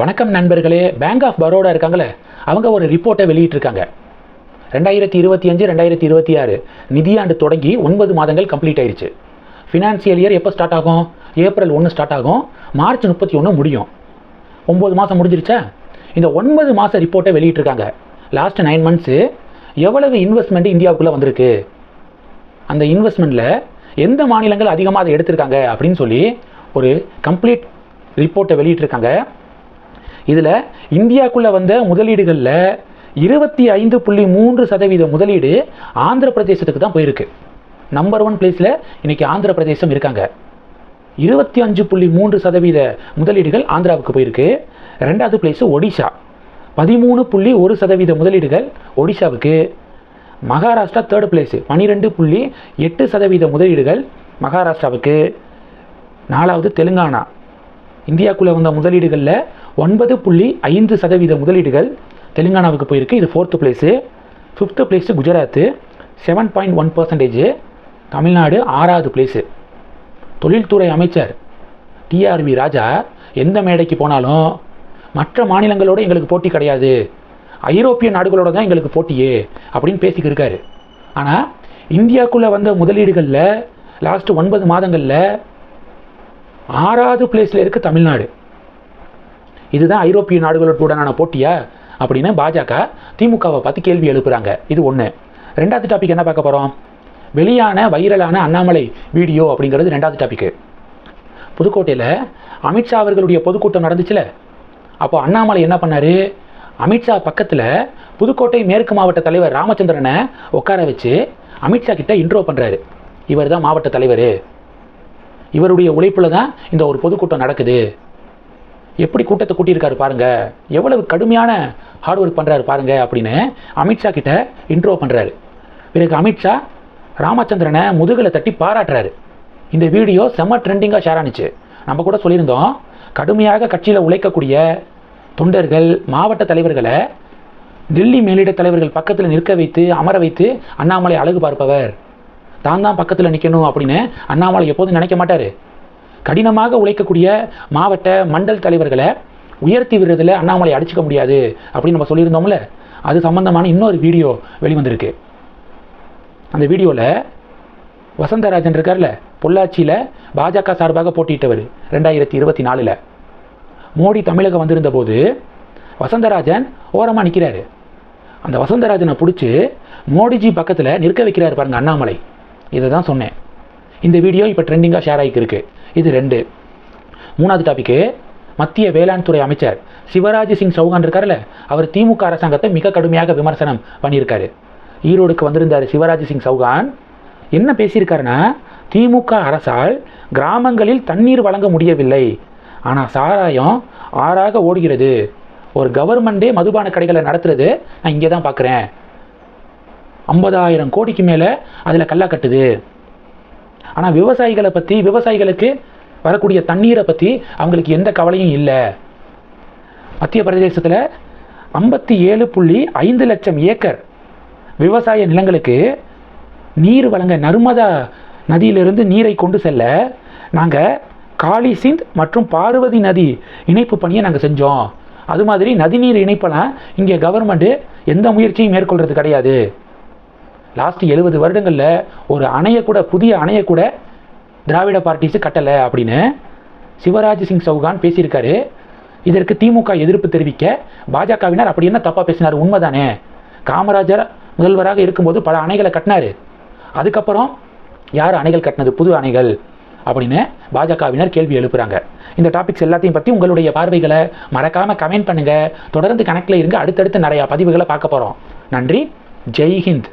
வணக்கம் நண்பர்களே bank of Baroda இருக்காங்களே அவங்க ஒரு ரிப்போர்ட்டை வெளியிட்டிருக்காங்க. ரெண்டாயிரத்தி இருபத்தி அஞ்சு ரெண்டாயிரத்தி இருபத்தி ஆறு நிதியாண்டு தொடங்கி ஒன்பது மாதங்கள் கம்ப்ளீட் ஆயிடுச்சு ஃபினான்சியல் இயர் எப்போ ஸ்டார்ட் ஆகும்? ஏப்ரல் ஒன்று ஸ்டார்ட் ஆகும். மார்ச் முப்பத்தி ஒன்று முடியும். ஒம்பது மாதம் முடிஞ்சிருச்சா? இந்த ஒன்பது மாத ரிப்போர்ட்டை வெளியிட்டிருக்காங்க. லாஸ்ட் நைன் மந்த்ஸு எவ்வளவு இன்வெஸ்ட்மெண்ட் இந்தியாவுக்குள்ளே வந்திருக்கு? அந்த இன்வெஸ்ட்மெண்ட்டில் எந்த மாநிலங்கள் அதிகமாக அதை எடுத்திருக்காங்க அப்படின்னு சொல்லி ஒரு கம்ப்ளீட் ரிப்போர்ட்டை வெளியிட்டிருக்காங்க. இதில் இந்தியாவுக்குள்ளே வந்த முதலீடுகளில் இருபத்தி ஐந்து புள்ளி மூன்று சதவீத முதலீடு ஆந்திர பிரதேசத்துக்கு தான் போயிருக்கு. நம்பர் ஒன் பிளேஸில் இன்றைக்கி ஆந்திர பிரதேசம் இருக்காங்க. இருபத்தி அஞ்சு புள்ளி மூன்று சதவீத முதலீடுகள் ஆந்திராவுக்கு போயிருக்கு. ரெண்டாவது பிளேஸு ஒடிஷா. பதிமூணு புள்ளி ஒரு சதவீத முதலீடுகள் ஒடிஷாவுக்கு. மகாராஷ்டிரா தேர்ட் பிளேஸு பன்னிரெண்டு புள்ளி எட்டு சதவீத முதலீடுகள் மகாராஷ்டிராவுக்கு. நாலாவது தெலுங்கானா. இந்தியாவுக்குள்ளே வந்த முதலீடுகளில் ஒன்பது புள்ளி ஐந்து சதவீத முதலீடுகள் தெலுங்கானாவுக்கு போயிருக்கு. இது fourth place fifth place Gujarat seven point one percentage Tamil Nadu ஆறாவது பிளேஸு தொழில்துறை அமைச்சர் டிஆர்வி ராஜா எந்த மேடைக்கு போனாலும் மற்ற மாநிலங்களோட எங்களுக்கு போட்டி கிடையாது. ஐரோப்பிய நாடுகளோட தான் எங்களுக்கு போட்டியே அப்படின்னு பேசிக்கிட்டு இருக்காரு. ஆனால் இந்தியாவுக்குள்ளே வந்த முதலீடுகளில் லாஸ்ட் ஒன்பது மாதங்களில் ஆறாவது பிளேஸில் இருக்குது தமிழ்நாடு. இதுதான் ஐரோப்பிய நாடுகளுடனான போட்டியா அப்படின்னு பாஜக திமுகவை பார்த்து கேள்வி எழுப்புறாங்க. இது ஒன்று ரெண்டாவது டாபிக் என்ன பார்க்க போகிறோம் வெளியான வைரலான அண்ணாமலை வீடியோ அப்படிங்கிறது ரெண்டாவது டாபிக்கு புதுக்கோட்டையில் அமித்ஷா அவர்களுடைய பொதுக்கூட்டம் நடந்துச்சுல? அப்போ அண்ணாமலை என்ன பண்ணார்? அமித்ஷா பக்கத்தில் புதுக்கோட்டை மேற்கு மாவட்ட தலைவர் ராமச்சந்திரனை உட்கார வச்சு அமித்ஷா கிட்ட இன்ட்ரோ பண்ணுறாரு இவர் தான் மாவட்ட தலைவர். இவருடைய உழைப்பில் தான் இந்த ஒரு பொதுக்கூட்டம் நடக்குது. எப்படி கூட்டத்தை கூட்டியிருக்காரு பாருங்க. எவ்வளவு கடுமையான ஹார்ட் ஒர்க் பண்ணுறாரு பாருங்க அப்படின்னு அமித்ஷா கிட்ட இன்ட்ரோ பண்ணுறாரு பிறகு அமித்ஷா ராமச்சந்திரனை முதுகில் தட்டி பாராட்டுறாரு. இந்த வீடியோ செம்ம ட்ரெண்டிங்காக ஷேர் ஆனிச்சு. நம்ம கூட சொல்லியிருந்தோம் கடுமையாக கட்சியில் உழைக்கக்கூடிய தொண்டர்கள் மாவட்ட தலைவர்களை டெல்லி மேலிட தலைவர்கள் பக்கத்தில் நிற்க வைத்து அமர வைத்து அண்ணாமலை அழகு பார்ப்பவர். தான் தான் பக்கத்தில் நிற்கணும் அப்படின்னு அண்ணாமலை எப்போதும் நினைக்க மாட்டார். கடினமாக உழைக்கக்கூடிய மாவட்ட மண்டல் தலைவர்களை உயர்த்தி விடுறதுல அண்ணாமலை அடிச்சுக்க முடியாது அப்படின்னு நம்ம சொல்லியிருந்தோம்ல. அது சம்பந்தமான இன்னொரு வீடியோ வெளிவந்திருக்கு. அந்த வீடியோவில் வசந்தராஜன் இருக்கார்ல பொள்ளாச்சியில் பாஜக சார்பாக போட்டியிட்டவர் ரெண்டாயிரத்தி இருபத்தி நாலில். மோடி தமிழகம் வந்திருந்த போது வசந்தராஜன் ஓரமாக நிற்கிறாரு அந்த வசந்தராஜனை பிடிச்சி மோடிஜி பக்கத்தில் நிற்க வைக்கிறார் பாருங்க அண்ணாமலை. இதை தான் சொன்னேன். இந்த வீடியோ இப்போ ட்ரெண்டிங்காக ஷேர் ஆகிருக்கு இது ரெண்டு. மூணாவது டாபிக்கு மத்திய வேளாண் துறை அமைச்சர் சிவராஜ் சிங் சௌகான் இருக்கார்ல அவர் திமுக அரசாங்கத்தை மிக கடுமையாக விமர்சனம் பண்ணியிருக்காரு. ஈரோடுக்கு வந்திருந்தார் சிவராஜ் சிங் சௌகான். என்ன பேசியிருக்காருன்னா திமுக அரசால் கிராமங்களில் தண்ணீர் வழங்க முடியவில்லை. ஆனால் சாராயம் ஆறாக ஓடுகிறது. ஒரு கவர்மெண்டே மதுபான கடைகளை நடத்துறது நான் இங்கே தான் பார்க்குறேன் ஐம்பதாயிரம் கோடிக்கு மேலே அதில் கல்லா கட்டுது. ஆனால் விவசாயிகளை பற்றி விவசாயிகளுக்கு வரக்கூடிய தண்ணீரை பற்றி அவங்களுக்கு எந்த கவலையும் இல்லை. மத்திய பிரதேசத்தில் ஐம்பத்தி ஏழு புள்ளி ஐந்து லட்சம் ஏக்கர் விவசாய நிலங்களுக்கு நீர் வழங்க நர்மதா நதியிலிருந்து நீரை கொண்டு செல்ல நாங்கள் காளி சிந்த் மற்றும் பார்வதி நதி இணைப்பு பணியை நாங்கள் செஞ்சோம். அது மாதிரி நதிநீர் இணைப்பெல்லாம் இங்கே கவர்மெண்ட்டு எந்த முயற்சியும் மேற்கொள்கிறது கிடையாது. லாஸ்ட் எழுபது வருடங்களில் ஒரு அணையை கூட புதிய அணையை கூட திராவிட பார்ட்டிஸு கட்டலை அப்படின்னு சிவராஜ் சிங் சௌகான் பேசியிருக்காரு. இதற்கு திமுக எதிர்ப்பு தெரிவிக்க பாஜகவினர் அப்படி என்ன தப்பாக பேசினார்? உண்மைதானே. காமராஜர் முதல்வராக இருக்கும்போது பல அணைகளை கட்டினார். அதுக்கப்புறம் யார் அணைகள் கட்டினது? புது அணைகள் அப்படின்னு பாஜகவினர் கேள்வி எழுப்புறாங்க. இந்த டாபிக்ஸ் எல்லாத்தையும் பற்றி உங்களுடைய பார்வைகளை மறக்காமல் கமெண்ட் பண்ணுங்கள் தொடர்ந்து கணக்கில் இருங்க. அடுத்தடுத்து நிறையா பதிவுகளை பார்க்க போகிறோம் நன்றி. ஜெய்ஹிந்த்